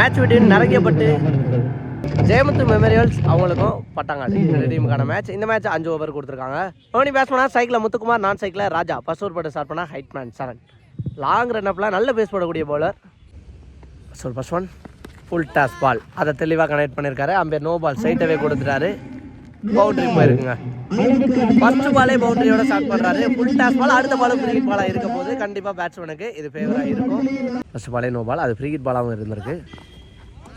Match விட்டு நிறையப்பட்டு Jayamuthu memorials அவங்களுக்கும் பட்டாங்காடு. இந்த டீமுக்கான மேட்ச் இந்த மேட்ச் அஞ்சு ஓவர் கொடுத்துருக்காங்க. ஓனி பேட்ஸ்மனா சைக்கிளில் முத்துக்குமார் நான் சைக்கிளில் ராஜா. ஃபர்ஸ்ட் ஓவர் போட்டு ஸ்டார்ட் பண்ணால் ஹைட் மேன் சரண் லாங் ரன் அப்பில் நல்ல பேஸ் போடக்கூடிய bowler so first one full toss பால் அதை தெளிவாக கனெக்ட் பண்ணியிருக்காரு அம்பேர் நோ பால் சைட்டவே கொடுத்துட்டாரு. பவுண்டரி போயிருக்குங்க ஃபர்ஸ்ட் பாலே பவுண்டரியோட ஸ்டார்ட் பண்ணுறாரு ஃபுல் டாஸ் பால் அடுத்த பாலும் ஃப்ரீ பாலாக இருக்கும் போது கண்டிப்பாக பேட்ஸ்மேனுக்கு இது ஃபேவராக இருக்கும். ஃபர்ஸ்ட் பாலே நோ பால் அது ஃப்ரீ பாலாகவும் இருந்திருக்கு.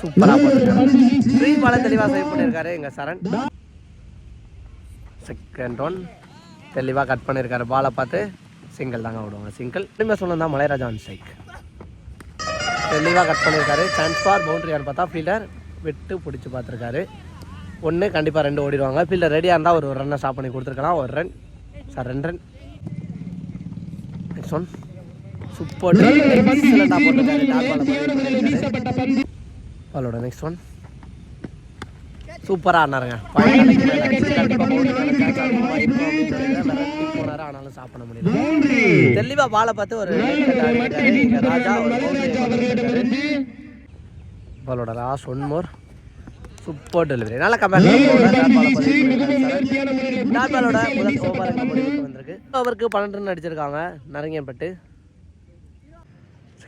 சூப்பராக போட்டிருக்காரு ஃப்ரீ பாலை தெளிவாக சேவ் பண்ணியிருக்காரு எங்கள் சரண் செகண்ட் ஒன் தெளிவாக கட் பண்ணியிருக்காரு பாலை பார்த்து சிங்கிள் தாங்க விடுவாங்க சிங்கிள் இனிமேல் சொல்லணும் மலைராஜா ஆன் ஸ்ட்ரைக் தெளிவாக கட் பண்ணியிருக்காரு சான்ஸ் ஃபார் பவுண்டரியான்னு பார்த்தா ஃபீல்டர் விட்டு பிடிச்சி பார்த்துருக்காரு ஒன்று கண்டிப்பாக ரெண்டு ஓடிடுவாங்க ஃபீல்டர் ரெடியாக இருந்தால் ஒரு ரன்னை ஸ்டாப் பண்ணி கொடுத்துருக்கலாம் ஒரு ரன் சார் ரெண்டு ரன் நெக்ஸ்ட் ஒன் சூப்பர் பாலோட நெக்ஸ்ட் ஒன் சூப்பராக ஆனாருங்க போனாரு ஆனாலும் சாப்பிட முடியல. தெளிவா பாலை பார்த்து ஒரு ராஜா பாலோட last one more super delivery நல்ல கம்பேக் பாலோட முதல் ஓவர் வந்திருக்கு. ஓவருக்கு பன்னெண்டு ரன் அடிச்சிருக்காங்க. நரங்கியப்பட்டு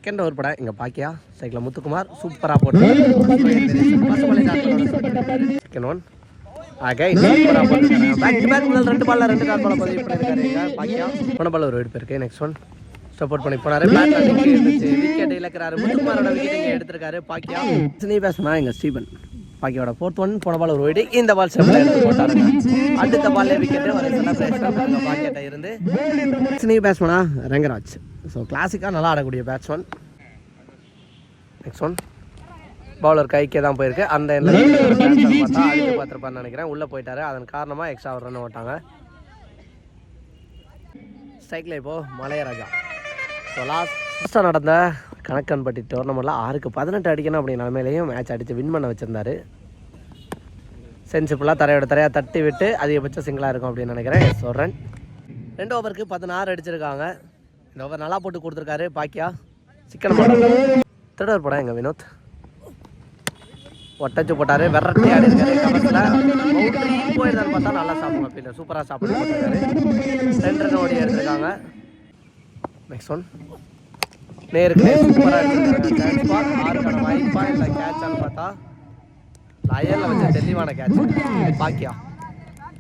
செகண்ட் ஓவர் படம். இங்கே பாக்கியா? சைக்கிள் முத்துக்குமார் சூப்பராக போட்டு. செகண்ட் ஒன் ஆகே சூப்பராக போட்டுருக்காங்க பேக் பேக் முதல் ரெண்டு பாலில் ரெண்டு கால் பால பதிவு பண்ணியிருக்காரு இங்க பாக்கியா. போன பால் ஒரு எடுப்பு இருக்கு. நெக்ஸ்ட் ஒன் சப்போர்ட் பண்ணி போனாரு. பேட்ல விக்கெட் இழக்கிறாரு. முத்துக்குமாரோட விக்கெட் இங்கே எடுத்திருக்காரு. பாக்கியா. சினி பேட்ஸ்மேன் இங்கே ஸ்டீபன். பாக்கியோட ஃபோர்த் ஒன் போன பால் ஒரு ஒயிட் இந்த பால் செம்மில் எடுத்து போட்டாருங்க அடுத்த பால்லே விக்கெட் ஒரு செலிப்ரேஷன் பாக்கியட்ட இருந்து. சினி பேட்ஸ்மேனா ரங்கராஜ். ஸோ கிளாசிக்காக நல்லா ஆடக்கூடிய பேட்ஸ்மேன் நெக்ஸ்ட் ஒன் பவுலர் கைக்கே தான் போயிருக்கு. அந்த பார்த்துருப்பான்னு நினைக்கிறேன். உள்ளே போயிட்டாரு. அதன் காரணமாக எக்ஸ்ட்ரா ஒரு ரன் ஓட்டாங்க. ஸ்ட்ரைக்கில் இப்போது மலையராஜா. ஸோ லாஸ்ட்டாக நடந்த கணக்கன்பட்டி டோர்னமெண்ட்டில் ஆறுக்கு பதினெட்டு அடிக்கணும் அப்படி நிலமையிலையும் மேட்ச் அடித்து வின் பண்ண வச்சுருந்தாரு. சென்சிபிளாக தரையோட தரையாக தட்டி விட்டு அதிகபட்சம் சிங்கிளாக இருக்கும் அப்படின்னு நினைக்கிறேன். ஸோ ரன் ரெண்டு ஓவருக்கு பதினாறு அடிச்சிருக்காங்க. இந்த ஓவர் நல்லா போட்டு கொடுத்துருக்காரு பாக்கியா. சிக்கன் திருடர் படம் எங்கள் வினோத்? ஒட்டச்சு போட்டாரு விரட்டி ஆடி இருக்காரு கவர்ஸில் போயிருந்தாரு பார்த்தா நல்லா சாப்பிடுங்க ஃபீல்டர் சூப்பராக சாப்பிட்டு போட்டிருக்காரு ரெண்டு ரன் ஓடி எடுத்திருக்காங்க. நெக்ஸ்ட் ஒன் நேருக்கு சூப்பராக எடுத்திருக்காங்க ஆறுக்கான வாய்ப்பா இல்லை கேட்சான்னு பார்த்தா லயனில் வச்ச தெளிவான கேட்ச் பாக்கியா.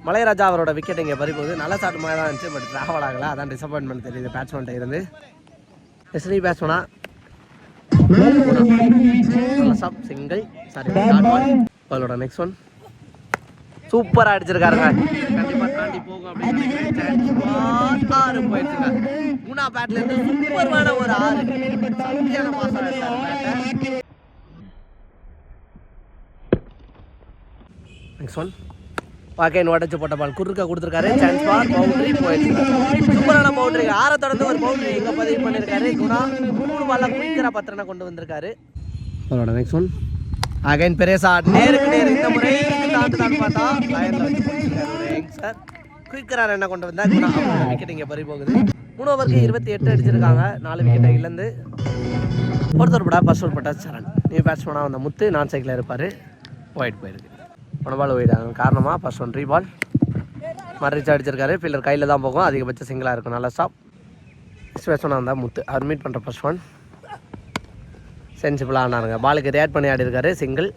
மலையராஜா அவரோட விக்கெட் இங்கே பறிப்போகுது நல்ல ஷாட் மாதிரி தான் இருந்துச்சு பட் ட்ராவல் ஆகலை. அதான் டிசப்பாயின்மெண்ட் தெரியுது பேட்ஸ்மேன்ட்ட இருந்து. எஸ்னி பேட்ஸ்மனா சப் சிங்கிள் சாரி அவளோட நெக்ஸ்ட் ஒன் சூப்பராக அடிச்சிருக்காருங்க. கண்டிப்பாக தாண்டி போகும் அப்படின்னு நினைக்கிறேன். ஆறு போயிடுச்சுங்க. மூணா பேட்ல இருந்து சூப்பர்மான ஒரு ஆறு. சரியான பாசம் நெக்ஸ்ட் ஒன் பாக்கைன் உடச்சு போட்ட பால் குறுக்க கொடுத்துருக்காரு. சான்ஸ் பால் பவுண்டரி போயிடுச்சு. சூப்பரான பவுண்டரி ஆற தொடர்ந்து ஒரு பவுண்டரி இங்கே பதிவு பண்ணியிருக்காரு குணா மூணு பால்ல குயிக்கரா பத்திரனை கொண்டு வந்திருக்காரு. அவரோட நெக்ஸ்ட் ஒன் அகைன் பெரியசா நேருக்கு நேர் இந்த முறை தாண்டுதான்னு பார்த்தா லயனில் வச்சு பிடிச்சிருக்காரு ஒரு யங்ஸ்டர் குயிக்கரா என்ன கொண்டு வந்தா குணா? விக்கெட் இங்கே பறி போகுது மூணு ஓவருக்கு இருபத்தி எட்டு அடிச்சிருக்காங்க. நாலு விக்கெட்டை இழந்து ஒருத்தர் படா ஃபர்ஸ்ட் ஓவர் பட்டா சரண். நியூ பேட்ஸ்மேனாக வந்த முத்து நான் சைக்கிளில் இருப்பார். ஒயிட் போயிருக்கு. ஒன் பால் போயிட்டாங்க ஆகும் காரணமாக ஃபர்ஸ்ட் ஒன் பால் மறைச்சு அடிச்சிருக்காரு. ஃபீல்டர் கையில் தான் போகும். அதிகபட்ச சிங்கிளாக இருக்கும் நல்லா ஸ்டாப் நெக்ஸ்ட் பேட்ஸ்மேனாக இருந்தால் முத்து. அவர் மீட் பண்ணுற ஃபர்ஸ்ட் ஒன் சென்சிபிளாக ஆனாருங்க. பாலுக்கு ரியாக்ட் பண்ணி ஆடி இருக்காரு சிங்கிள்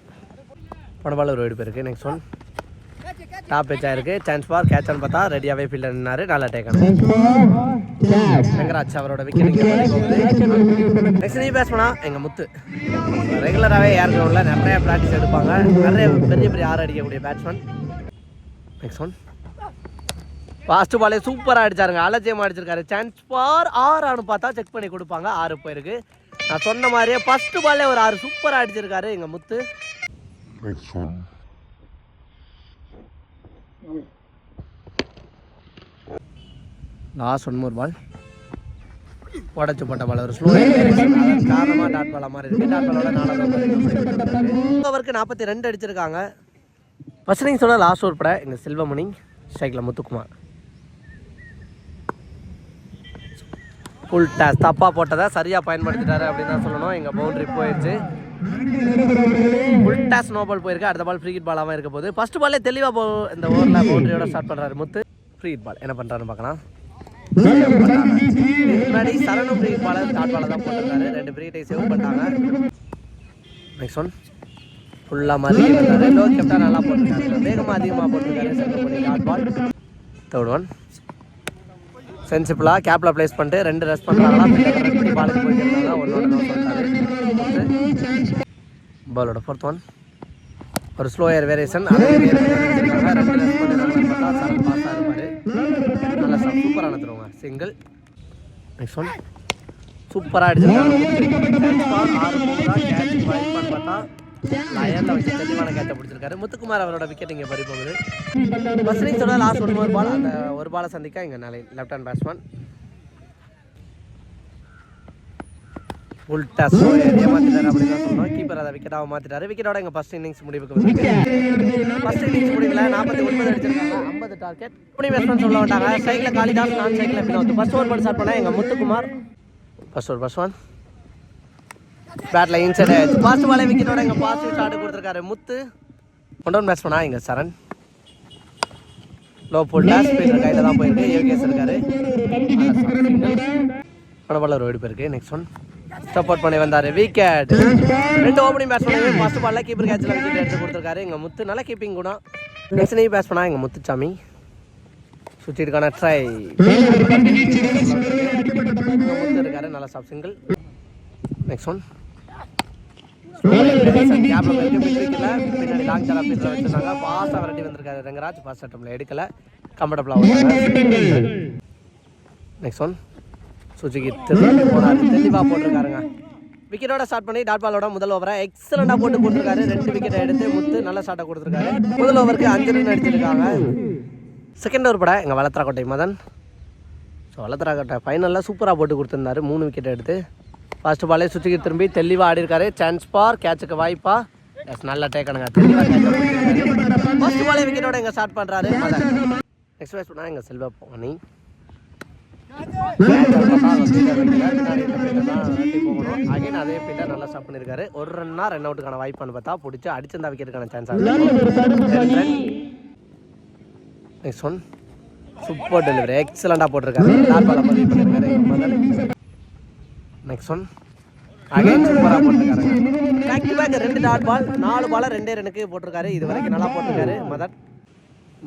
ஒன் பால் ஒரு வீடு போயிருக்கு. நெக்ஸ்ட் ஒன் டாப் பேச்சா இருக்கு சான்ஸ் பார் கேட்சான்னு பார்த்தா ரெடியாகவே ஃபீல்டர் நின்னாரு. நல்லா டேக்கன் வெங்கராஜ் அவரோட விக்கெட் நெக்ஸ்ட் நீ பேட்ஸ்மேனா எங்கள் முத்து. ரெகுலராகவே ஏர் கிரவுண்டில் நிறைய ப்ராக்டிஸ் எடுப்பாங்க. நிறைய பெரிய பெரிய ஆறு அடிக்கக்கூடிய பேட்ஸ்மேன் நெக்ஸ்ட் ஒன் ஃபாஸ்ட் பாலே சூப்பராக அடிச்சாருங்க. அலட்சியமாக அடிச்சிருக்காரு. சான்ஸ் ஃபார் ஆறு ஆனு பார்த்தா செக் பண்ணி கொடுப்பாங்க. ஆறு போயிருக்கு. நான் சொன்ன மாதிரியே ஃபர்ஸ்ட் பாலே ஒரு ஆறு சூப்பராக அடிச்சிருக்காரு எங்கள் Muthu. Next one. Last one more ball. உடச்சு போட்ட பால் ஒரு ஸ்லோ காரணமாக டாட் பாலா மாதிரி இருக்குது டாட் பாலோட நாலாவது ஓவருக்கு நாற்பத்தி ரெண்டு அடிச்சிருக்காங்க. நீங்கள் இன்னிங்ஸோட லாஸ்ட் ஓவர் பட எங்கள் செல்வமணி ஸ்ட்ரைக்கில் முத்துக்குமார். ஃபுல் டேஸ் தப்பாக போட்டதை சரியாக பயன்படுத்திட்டாரு அப்படின்னு தான் சொல்லணும். எங்கள் பவுண்ட்ரி போயிடுச்சு ஃபுல் ஸ்னோ பால் போயிருக்கு. அடுத்த பால் ஃப்ரீ ஹிட் பாலாகவும் இருக்க போகுது. ஃபர்ஸ்ட் பாலே தெளிவாக போ இந்த ஓவரில் பவுண்டரியோட ஸ்டார்ட் பண்ணுறாரு முத்து. ஃப்ரீ ஹிட் பால் என்ன பண்ணுறாருன்னு பார்க்கலாம். முன்னாடி சரணும் ஃப்ரீ ஹிட் பாலை ஸ்டார்ட் பாலை தான் போட்டிருக்காரு. ரெண்டு ஃப்ரீ ஹிட்டை சேவ் பண்ணிட்டாங்க. நெக்ஸ்ட் ஒன் ஃபுல்லாக மாதிரி லோ கேப்டா நல்லா போட்டிருக்காரு. வேகமாக அதிகமாக போட்டிருக்காரு. சென்டர் பண்ணி பால் தேர்ட் ஒன் சென்சிபிளாக கேப்பில் ப்ளேஸ் பண்ணிட்டு ரெண்டு ரெஸ்ட் பண்ணுறாங்களா பாலுக்கு போயிட்டு இருந்தாங்க பாலோட ஃபோர்த் ஒன் ஒரு ஸ்லோ ஏர் வேரியேஷன் அதே நல்லா சூப்பரான தருவாங்க சிங்கிள் நெக்ஸ்ட் ஒன் சூப்பராக அடிச்சிருக்காங்க லயனில் வச்சு தெளிவான கேட்சை பிடிச்சிருக்காரு. முத்துக்குமார் அவரோட விக்கெட் இங்கே பறி போகுது ஃபர்ஸ்ட் இன்னிங்ஸோட லாஸ்ட் ஒன் ஒரு பால் அந்த ஒரு பாலை சந்திக்க இங்கே நாளை லெஃப்ட் ஹேண்ட் பேட்ஸ்மேன் உல்டா ஸ்லோ ஏமாத்திட்டாரு அப்படின்னு தான் சொல்லணும் கீப்பர் அதை விக்கெட்டாக மாற்றிட்டாரு விக்கெட்டோட எங்கள் ஃபர்ஸ்ட் இன்னிங்ஸ் முடிவுக்கு ஃபர்ஸ்ட் இன்னிங்ஸ் முடிவில் நாற்பத்தி ஒன்பது அடிச்சிருக்காங்க. ஐம்பது டார்கெட் இப்படி பேட்ஸ்மேன் சொல்ல மாட்டாங்க. சைக்கிள் காளிதாஸ் நான் சைக்கிள் எப்படி வந்து ஃபர்ஸ்ட் ஓவர் பண்ணி ஸ்டார்ட் பண்ணேன் எங்கள் Muthukumar. First over first one battle inside ஆயிடுச்சு. ஃபாஸ்ட் பாலே விக்கெட்டோட எங்கள் பாசிட்டிவ் ஸ்டார்ட் கொடுத்துருக்காரு முத்து. ஒன் டவுன் பேட்ஸ்மேனா இங்கே சரண். லோ புல்டா ஸ்பீடர் கையில் தான் போயிருக்கு. யோகேஷ் இருக்காரு. பணபால ஒரு வெடிப்பு நெக்ஸ்ட் ஒன் சப்போர்ட் பண்ணி வந்தாரு. விக்கெட் ரெண்டு ஓப்பனிங் பேட்ஸ்மேன் ஃபர்ஸ்ட் பால்ல கீப்பர் கேட்சில் விக்கெட் எடுத்து கொடுத்துருக்காரு. எங்க முத்து நல்ல கீப்பிங் கூட நெக்ஸ்ட் நீ பேட்ஸ் பண்ணா எங்க முத்துச்சாமி. சுற்றிருக்கான ட்ரை முத்து இருக்காரு. நல்ல சாப் சிங்கிள் நெக்ஸ்ட் ஒன் பின்னாடி லாங் சார் ஆஃபீஸில் வந்திருக்காரு ரங்கராஜ். பாஸ் அட்டம்ல எடுக்கல. கம்ஃபர்டபுளாக நெக்ஸ்ட் ஒன் சுஜிக்கு திரும்பி போனார். தெளிவாக போட்டிருக்காருங்க. விக்கெட்டோட ஸ்டார்ட் பண்ணி டாட் பாலோட முதல் ஓவரை எக்ஸலண்டாக போட்டு கொடுத்துருக்காரு. ரெண்டு விக்கெட்டை எடுத்து முத்து நல்ல ஷாட்டை கொடுத்துருக்காரு. முதல் ஓவருக்கு அஞ்சு ரன் அடிச்சிருக்காங்க. செகண்ட் ஓவர் பட எங்கள் வளத்தராக்கோட்டை மதன். ஸோ வளத்தராக்கோட்டை ஃபைனலில் சூப்பராக போட்டு கொடுத்துருந்தாரு. மூணு விக்கெட் எடுத்து. ஃபர்ஸ்ட் பாலே சுற்றிக்கு திரும்பி தெளிவாக ஆடி இருக்காரு சான்ஸ் பார் கேட்சுக்கு வாய்ப்பா. எஸ் நல்லா டேக்கணுங்க தெளிவாக ஃபர்ஸ்ட் பாலே விக்கெட்டோட எங்க ஸ்டார்ட் பண்ணுறாரு நெக்ஸ்ட் பேஸ் பண்ணால் எங்கள் செல்வா போனி அகைன் அதே ஃபீல்டர் நல்லா ஸ்டாப் பண்ணியிருக்காரு ஒரு ரன்னா ரன் அவுட்டுக்கான வாய்ப்பான்னு பார்த்தா பிடிச்சி அடிச்சிருந்தா விக்கெட்டுக்கான chance next one super delivery எக்ஸலண்டாக போட்டிருக்காரு. டாட் பாலை பதிவு பண்ணியிருக்காரு நெக்ஸ்ட் ஒன் அகைன் சூப்பராக போட்டிருக்காரு. பேக் டு பேக் ரெண்டு டாட் பால் நாலு பாலை ரெண்டே ரனுக்கு போட்டிருக்காரு. இது வரைக்கும் நல்லா போட்டிருக்காரு. மதன்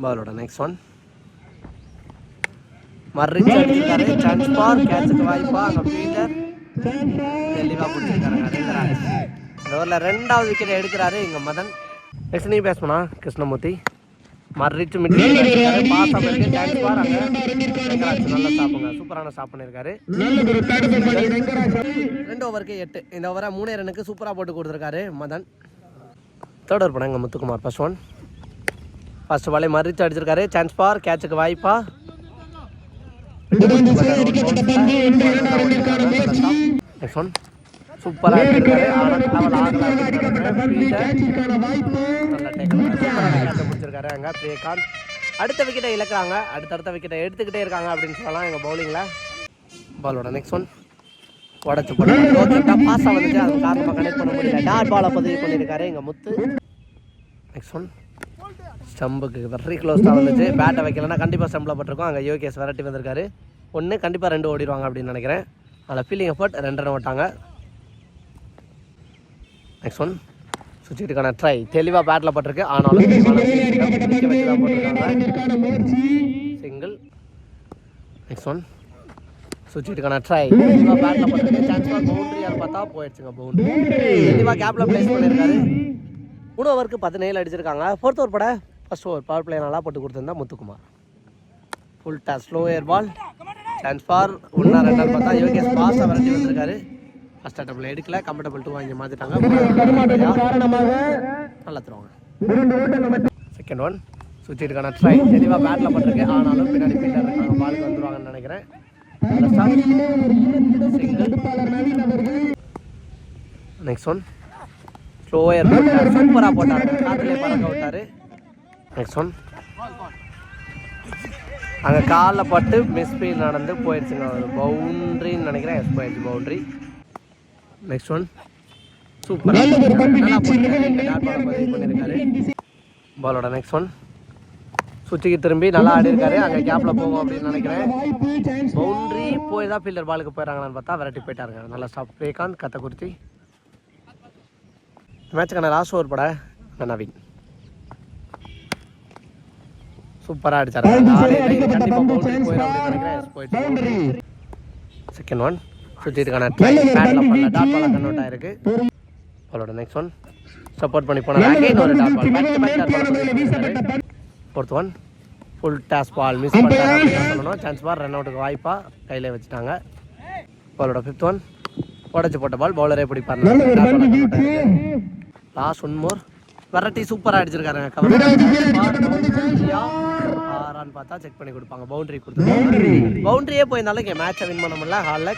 பாலோட நெக்ஸ்ட் ஒன் மர்ரிச்சு அடிச்சிருக்காரு சான்ஸ் பார் கேட்சுக்கு வாய்ப்பா அங்கே ஃபீல்டர் தெளிவாக பிடிச்சிருக்காருங்க ரிங்கராஜ் இந்த ஓவரில் ரெண்டாவது விக்கெட் எடுக்கிறாரு இங்கே மதன். நெக்ஸ்ட் நீ பேசணும்னா கிருஷ்ணமூர்த்தி. மர்ரிச்சு மிட் பாஸ் பண்ணிருக்கு சான்ஸ் பார் அங்கே ரிங்கராஜ் நல்லா சாப்பிடுங்க. சூப்பரான ஸ்டாப் பண்ணியிருக்காரு ரெண்டு ஓவருக்கு எட்டு. இந்த ஓவரை மூணே ரனுக்கு சூப்பராக போட்டு கொடுத்துருக்காரு மதன். தேர்ட் ஓவர் பண்ண எங்கள் முத்துக்குமார் ஃபர்ஸ்ட் ஒன் ஃபர்ஸ்ட் பாலே மறிச்சு அடிச்சிருக்காரு. சான்ஸ் பார் கேட்சுக்கு வாய்ப்பா. Next one. சூப்பராக அடிச்சிருக்காரு ஆனால் travel ஆகல பிடிச்சிருக்காரு அங்கே பிரியகாந்த் அடுத்த விக்கெட்டை இழக்கிறாங்க. அடுத்தடுத்த விக்கெட்டை எடுத்துக்கிட்டே இருக்காங்க அப்படின்னு சொல்லலாம் எங்கள் பவுலிங்கில் பாலோட நெக்ஸ்ட் ஒன் உடச்சு போட்டு பாஸாக வந்துச்சு. அது காரணமாக கனெக்ட் பண்ண முடியல. டாட் பாலை பதிவு பண்ணியிருக்காரு எங்கள் முத்து. நெக்ஸ்ட் ஒன் ஸ்டம்புக்கு வெரி க்ளோஸ்டாக வந்துச்சு பேட்டை வைக்கலன்னா கண்டிப்பாக ஸ்டம்பில் பட்டிருக்கோம் அங்கே யோகேஷ் விரட்டி வந்திருக்காரு ஒன்று கண்டிப்பாக ரெண்டு ஓடிடுவாங்க அப்படின்னு நினைக்கிறேன் அதில் ஃபீலிங் எஃபர்ட் ரெண்டு ரன் ஓட்டாங்க நெக்ஸ்ட் ஒன் சுவிட்சுக்கான ட்ரை தெளிவாக பேட்டில் பட்டிருக்கு ஆனாலும் சிங்கிள் நெக்ஸ்ட் ஒன் சுவிட்சுக்கான ட்ரை தெளிவாக பேட்டில் பட்டிருக்கு சான்ஸ் பவுண்டரியான்னு பார்த்தா போயிடுச்சுங்க பவுண்டரி தெளிவாக கேப்பில் ப்ளேஸ் பண்ணியிருக்காரு மூணு ஓவருக்கு பதினேழு அடிச்சிருக்காங்க ஃபோர்த் ஓவர் பட ஃபர்ஸ்ட் ஓவர் பவர் பிளே நல்லா போட்டு கொடுத்துருந்தா முத்துக்குமார். ஃபுல் டா slow air ball chance for ஒன்றா ரெண்டாவது பார்த்தா யோகேஷ் பாஸாக விரட்டி வந்திருக்காரு ஃபர்ஸ்ட் அட்டம்பில் எடுக்கல கம்ஃபர்டபுள் டூ வாங்கி மாற்றிட்டாங்க நல்லா தருவாங்க. செகண்ட் ஒன் சுவிட்சுக்கான ட்ரை தெளிவாக பேட்டில் பண்ணிருக்கு ஆனாலும் பின்னாடி ஃபீல்டர் இருக்காங்க. பாலுக்கு வந்துருவாங்கன்னு நினைக்கிறேன். நெக்ஸ்ட் ஒன் ஸ்லோயர் சூப்பராக போட்டார். காற்றுலேயே பறக்க விட்டார். நெக்ஸ்ட் ஒன் அங்கே காலில் பட்டு மிஸ்பீல் நடந்து போயிடுச்சுங்க ஒரு பவுண்ட்ரின்னு நினைக்கிறேன். எஸ் போயிடுச்சு பவுண்ட்ரி நெக்ஸ்ட் ஒன் சூப்பர் பாலோட நெக்ஸ்ட் ஒன் சுற்றிக்கு திரும்பி நல்லா ஆடி இருக்காரு. அங்கே கேப்பில் போகும் அப்படின்னு நினைக்கிறேன். பவுண்ட்ரி போய் தான் ஃபீல்டர் பாலுக்கு போயிடறாங்களான்னு பார்த்தா விரட்டி போயிட்டாருங்க நல்லா ஸ்டாப் விவேகாந்த் கத்தக்குறிச்சி மேட்சுக்கான லாஸ்ட் ஓவர் பட நவீன். சூப்பராக அடிச்சாரு. செகண்ட் ஒன் சுற்றிட்டுக்கான கன்வெர்ட் ஆயிருக்கு. பாலோட நெக்ஸ்ட் ஒன் சப்போர்ட் பண்ணி போனாங்க fourth one full toss ball miss சொல்லணும். சான்ஸ் பால் ரன் அவுட்டுக்கு வாய்ப்பா கையில வச்சுட்டாங்க. பாலோட ஃபிஃப்த் ஒன் உடச்சு போட்ட பால் பவுலரே பிடிப்பாரு. லாஸ்ட் ஒன் மோர் வெரைட்டி சூப்பராக அடிச்சிருக்காருங்க. கவர் ஆறான்னு பார்த்தா செக் பண்ணி கொடுப்பாங்க. பவுண்டரி கொடுத்துருக்காங்க. பவுண்டரியே போயிருந்தாலும் மேட்சை வின் பண்ண முடியல. ஹாலில்